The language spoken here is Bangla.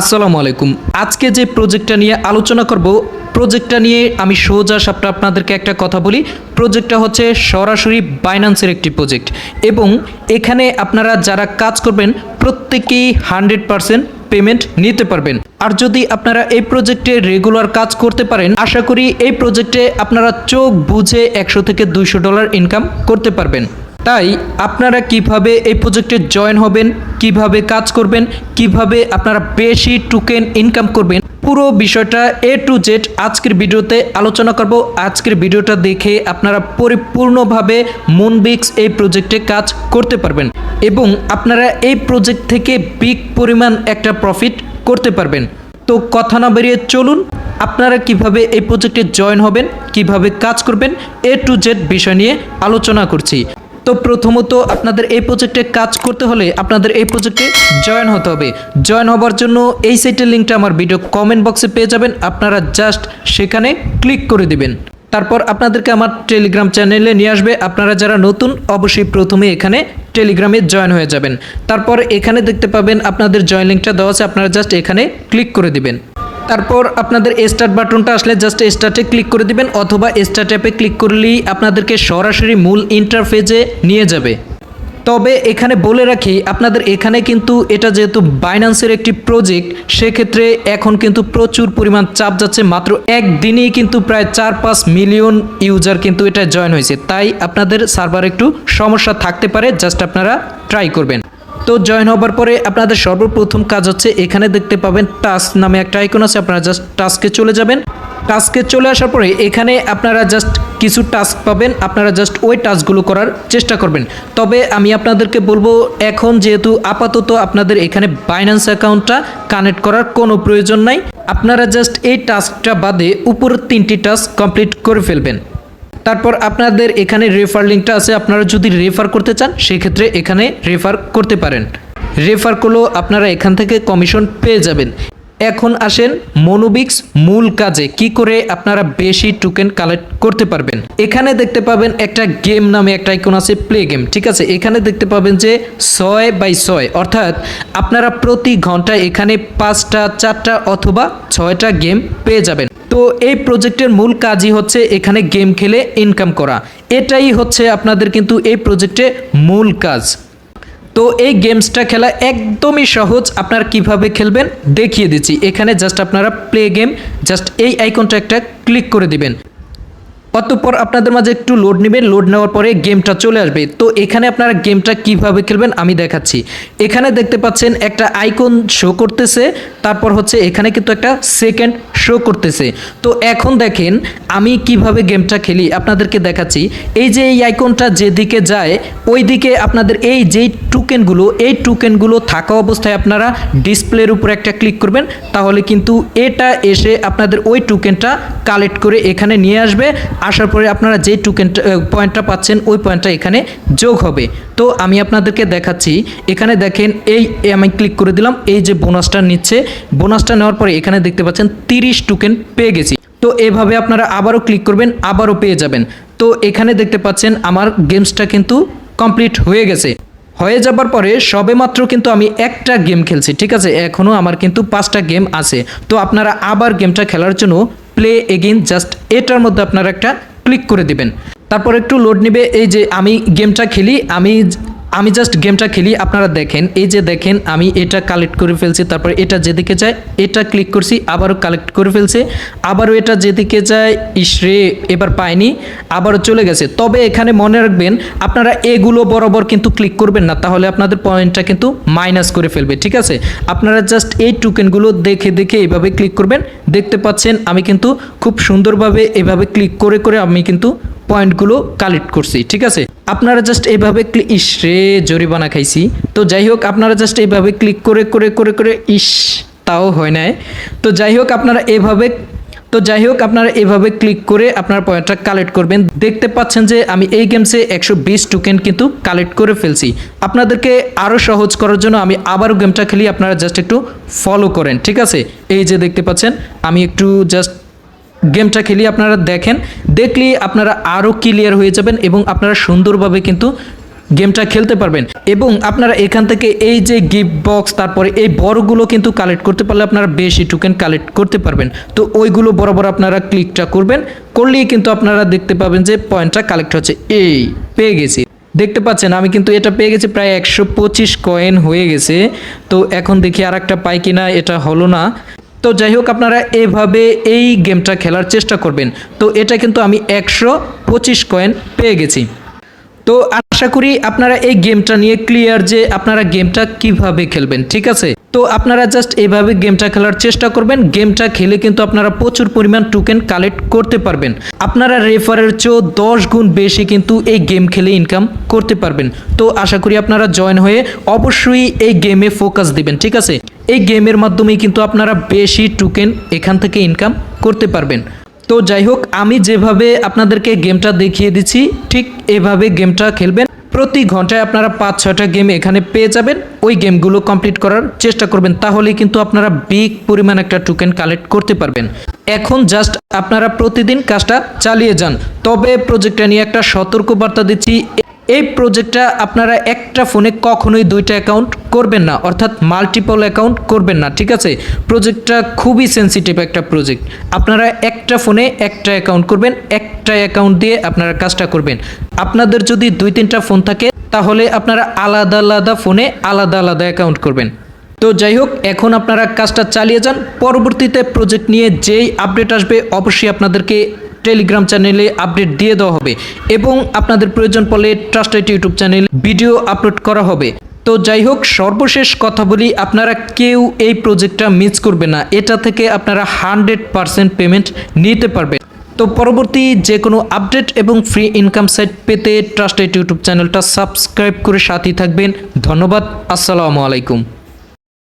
আসসালামু আলাইকুম। আজকে যে প্রজেক্টটা নিয়ে আলোচনা করব প্রজেক্টটা নিয়ে আমি সোজা সাপটা আপনাদেরকে একটা কথা বলি। প্রজেক্টটা হচ্ছে সরাসরি বাইন্যান্সের একটি প্রজেক্ট এবং এখানে আপনারা যারা কাজ করবেন, প্রত্যেকেই হান্ড্রেড পারসেন্ট পেমেন্ট নিতে পারবেন। আর যদি আপনারা এই প্রজেক্টে রেগুলার কাজ করতে পারেন, আশা করি এই প্রজেক্টে আপনারা চোখ বুঝে একশো থেকে দুইশো ডলার ইনকাম করতে পারবেন। তাই আপনারা কীভাবে এই প্রজেক্টে জয়েন হবেন, কীভাবে কাজ করবেন, কীভাবে আপনারা বেশি টোকেন ইনকাম করবেন, পুরো বিষয়টা এ টু জেড আজকের ভিডিওতে আলোচনা করব। আজকের ভিডিওটা দেখে আপনারা পরিপূর্ণভাবে মুনবিক্স এই প্রজেক্টে কাজ করতে পারবেন এবং আপনারা এই প্রজেক্ট থেকে বিগ পরিমাণ একটা প্রফিট করতে পারবেন। তো কথা না বেরিয়ে চলুন, আপনারা কীভাবে এই প্রজেক্টে জয়েন হবেন, কীভাবে কাজ করবেন এ টু জেড বিষয় নিয়ে আলোচনা করছি। তো প্রথমত আপনাদের এই প্রজেক্টে কাজ করতে হলে আপনাদের এই প্রজেক্টে জয়েন হতে হবে। জয়েন হবার জন্য এই সাইটের লিঙ্কটা আমার ভিডিও কমেন্ট বক্সে পেয়ে যাবেন। আপনারা জাস্ট সেখানে ক্লিক করে দিবেন। তারপর আপনাদেরকে আমার টেলিগ্রাম চ্যানেলে নিয়ে আসবে। আপনারা যারা নতুন, অবশ্যই প্রথমে এখানে টেলিগ্রামে জয়েন হয়ে যাবেন। তারপর এখানে দেখতে পাবেন আপনাদের জয়েন লিঙ্কটা দেওয়া আছে। আপনারা জাস্ট এখানে ক্লিক করে দিবেন। তারপর আপনাদের স্টার্ট বাটনটা আসলে জাস্ট স্টার্টে ক্লিক করে দিবেন, অথবা স্টার্ট অ্যাপে ক্লিক করলেই আপনাদেরকে সরাসরি মূল ইন্টারফেজে নিয়ে যাবে। তবে এখানে বলে রাখি, আপনাদের এখানে কিন্তু এটা যেহেতু বাইন্যান্সের একটি প্রজেক্ট সেক্ষেত্রে এখন কিন্তু প্রচুর পরিমাণ চাপ যাচ্ছে, মাত্র একদিনেই কিন্তু প্রায় চার পাঁচ মিলিয়ন ইউজার কিন্তু এটা জয়েন হয়েছে। তাই আপনাদের সার্ভার একটু সমস্যা থাকতে পারে জাস্ট আপনারা ট্রাই করবেন। তো জয়েন হবার পরে আপনাদের সর্বপ্রথম কাজ হচ্ছে এখানে দেখতে পাবেন টাস্ক নামে একটা আইকন আছে, আপনারা জাস্ট টাস্কে চলে যাবেন। টাস্কে চলে আসার পরে এখানে আপনারা জাস্ট কিছু টাস্ক পাবেন, আপনারা জাস্ট ওই টাস্কগুলো করার চেষ্টা করবেন। তবে আমি আপনাদেরকে বলব, এখন যেহেতু আপাতত আপনাদের এখানে বাইন্যান্স অ্যাকাউন্টটা কানেক্ট করার কোনো প্রয়োজন নাই, আপনারা জাস্ট এই টাস্কটা বাদে উপরের তিনটি টাস্ক কমপ্লিট করে ফেলবেন। তারপর আপনাদের এখানে রেফার লিঙ্কটা আছে, আপনারা যদি রেফার করতে চান, সেক্ষেত্রে এখানে রেফার করতে পারেন। রেফার করলেও আপনারা এখান থেকে কমিশন পেয়ে যাবেন। এখন আসেন মনোবিক্স মূল কাজে, কি করে আপনারা বেশি টোকেন কালেক্ট করতে পারবেন। এখানে দেখতে পাবেন একটা গেম নামে একটা আইকন আছে প্লে গেম ঠিক আছে? এখানে দেখতে পাবেন যে ছয় বাই ছয়, অর্থাৎ আপনারা প্রতি ঘন্টায় এখানে পাঁচটা, চারটা অথবা ছয়টা গেম পেয়ে যাবেন। তো এই প্রজেক্টের মূল কাজই হচ্ছে এখানে গেম খেলে ইনকাম করা। এটাই হচ্ছে আপনাদের কিন্তু এই প্রজেক্টে মূল কাজ। তো এই গেমসটা খেলা একদমই সহজ। আপনারা কীভাবে খেলবেন দেখিয়ে দিচ্ছি। এখানে জাস্ট আপনারা প্লে গেম জাস্ট এই আইকনটা একটা ক্লিক করে দিবেন। অতঃপর আপনাদের মাঝে একটু লোড নেবেন। লোড নেওয়ার পরে গেমটা চলে আসবে। তো এখানে আপনারা গেমটা কীভাবে খেলবেন আমি দেখাচ্ছি। এখানে দেখতে পাচ্ছেন একটা আইকন শো করতেছে। তারপর হচ্ছে এখানে কিন্তু একটা সেকেন্ড শো করতেছে। তো এখন দেখেন আমি কীভাবে গেমটা খেলি, আপনাদেরকে দেখাচ্ছি। এই যে এই আইকনটা যেদিকে যায় ওই দিকে আপনাদের এই যেই টুকেনগুলো এই টুকেনগুলো থাকা অবস্থায় আপনারা ডিসপ্লের উপর একটা ক্লিক করবেন। তাহলে কিন্তু এটা এসে আপনাদের ওই টুকেনটা কালেক্ট করে এখানে নিয়ে আসবে। আসার পরে আপনারা যে টুকেনটা পয়েন্টটা পাচ্ছেন, ওই পয়েন্টটা এখানে যোগ হবে। তো আমি আপনাদেরকে দেখাচ্ছি, এখানে দেখেন এই আমি ক্লিক করে দিলাম, এই যে বোনাসটা নিচ্ছে বোনাসটা নেওয়ার পরে এখানে দেখতে পাচ্ছেন তিরিশ টোকেন পেয়ে গেছি। তো এভাবে আপনারা আবারও ক্লিক করবেন, আবারও পেয়ে যাবেন। তো এখানে দেখতে পাচ্ছেন আমার গেমসটা কিন্তু কমপ্লিট হয়ে গেছে। হয়ে যাবার পরে সবেমাত্র কিন্তু আমি একটা গেম খেলছি, ঠিক আছে? এখনও আমার কিন্তু পাঁচটা গেম আছে। তো আপনারা আবার গেমটা খেলার জন্য প্লে এগেইন জাস্ট এটার মধ্যে আপনারা একটা ক্লিক করে দিবেন। তারপর একটু লোড নেবে, এই যে আমি গেমটা খেলি, আমি আমি জাস্ট গেমটা খেলি, আপনারা দেখেন, এই যে দেখেন, আমি এটা কালেক্ট করে ফেলছি, তারপর এটা যেদিকে যায়, এটা ক্লিক করছি, আবারও কালেক্ট করে ফেলছে, আবারও এটা যেদিকে যায় ইসরে এবার পায়নি আবারও চলে গেছে। তবে এখানে মনে রাখবেন, আপনারা এগুলো বরাবর কিন্তু ক্লিক করবেন না, তাহলে আপনাদের পয়েন্টটা কিন্তু মাইনাস করে ফেলবে, ঠিক আছে? আপনারা জাস্ট এই টোকেনগুলো দেখে দেখে এইভাবে ক্লিক করবেন, দেখতে পাচ্ছেন, আমি কিন্তু খুব সুন্দরভাবে এভাবে ক্লিক করে করে আমি কিন্তু পয়েন্টগুলো কালেক্ট করছি, ঠিক আছে? আপনারা জাস্ট এইভাবে ইস রে, জরিমানা খাইছি। তো যাই হোক আপনারা জাস্ট এইভাবে ক্লিক করে করে করে করে, ইস, তাও হয় নাই। তো যাই হোক আপনারা এভাবে, তো যাই হোক আপনারা এভাবে ক্লিক করে আপনার পয়েন্টটা কালেক্ট করবেন। দেখতে পাচ্ছেন যে আমি এই গেমসে একশো বিশ টোকেন কিন্তু কালেক্ট করে ফেলছি। আপনাদেরকে আরও সহজ করার জন্য আমি আবারও গেমটা খেলি, আপনারা জাস্ট একটু ফলো করেন, ঠিক আছে? এই যে দেখতে পাচ্ছেন, আমি একটু জাস্ট গেমটা খেলি, আপনারা দেখেন। দেখলেই আপনারা আরও ক্লিয়ার হয়ে যাবেন এবং আপনারা সুন্দরভাবে কিন্তু গেমটা খেলতে পারবেন। এবং আপনারা এখান থেকে এই যে গিফট বক্স তারপরে এই বড়গুলো কিন্তু কালেক্ট করতে পারলে আপনারা বেশি টোকেন কালেক্ট করতে পারবেন। তো ওইগুলো বরাবর আপনারা ক্লিকটা করবেন। করলেই কিন্তু আপনারা দেখতে পাবেন যে পয়েন্টটা কালেক্ট হচ্ছে। এই, পেয়ে গেছি। দেখতে পাচ্ছেন, আমি কিন্তু এটা পেয়ে গেছি প্রায় একশো পঁচিশ কয়েন হয়ে গেছে। তো এখন দেখি আর একটা পাই কিনা, এটা হলো না। তো যাই হোক, আপনারা এভাবে এই গেমটা খেলার চেষ্টা করবেন। তো এটা কিন্তু আমি একশো পঁচিশ কয়েন পেয়ে গেছি। তো আশা করি আপনারা এই গেমটা নিয়ে ক্লিয়ার যে আপনারা গেমটা কীভাবে খেলবেন, ঠিক আছে? তো আপনারা জাস্ট এইভাবে গেমটা খেলার চেষ্টা করবেন। গেমটা খেলে কিন্তু আপনারা প্রচুর পরিমাণ টোকেন কালেক্ট করতে পারবেন। আপনারা রেফারের চেয়েও দশ গুণ বেশি কিন্তু এই গেম খেলে ইনকাম করতে পারবেন। তো আশা করি আপনারা জয়েন হয়ে অবশ্যই এই গেমে ফোকাস দিবেন, ঠিক আছে? এই গেমের মাধ্যমেই কিন্তু আপনারা বেশি টোকেন এখান থেকে ইনকাম করতে পারবেন। তো যাই হোক, আমি যেভাবে আপনাদেরকে গেমটা দেখিয়ে দিচ্ছি, ঠিক এভাবে গেমটা খেলবেন। প্রতি ঘন্টায় আপনারা পাঁচ, ছয়টা গেম এখানে পেয়ে যাবেন। ওই গেমগুলো কমপ্লিট করার চেষ্টা করবেন, তাহলেই কিন্তু আপনারা বিগ পরিমাণ একটা টোকেন কালেক্ট করতে পারবেন। এখন জাস্ট আপনারা প্রতিদিন কাজটা চালিয়ে যান। তবে প্রজেক্টটা নিয়ে একটা সতর্কবার্তা দিচ্ছি, এই প্রজেক্টটা আপনারা একটা ফোনে কখনোই দুইটা অ্যাকাউন্ট করবেন না, অর্থাৎ মাল্টিপল অ্যাকাউন্ট করবেন না, ঠিক আছে? প্রজেক্টটা খুবই সেন্সিটিভ একটা প্রজেক্ট আপনারা একটা ফোনে একটা অ্যাকাউন্ট করবেন, একটা অ্যাকাউন্ট দিয়ে আপনারা কাজটা করবেন। আপনাদের যদি দুই তিনটা ফোন থাকে, তাহলে আপনারা আলাদা আলাদা ফোনে আলাদা আলাদা অ্যাকাউন্ট করবেন। তো যাই হোক, এখন আপনারা কাজটা চালিয়ে যান। পরবর্তীতে প্রজেক্ট নিয়ে যেই আপডেট আসবে, অবশ্যই আপনাদেরকে টেলিগ্রাম চ্যানেলে আপডেট দিয়ে দেওয়া হবে। এবং আপনাদের প্রয়োজন পড়লে trusted YouTube channel video upload করা হবে। তো যাই হোক, সর্বশেষ কথা বলি, আপনারা কেউ এই প্রজেক্টটা মিস করবে না। এটা থেকে আপনারা হান্ড্রেড পারসেন্ট পেমেন্ট নিতে পারবেন। তো পরবর্তী যে কোনো আপডেট এবং ফ্রি ইনকাম সাইট পেতে ট্রাস্টেড ইউটিউব চ্যানেলটা সাবস্ক্রাইব করে সাথেই থাকবেন। ধন্যবাদ, আসসালামু আলাইকুম।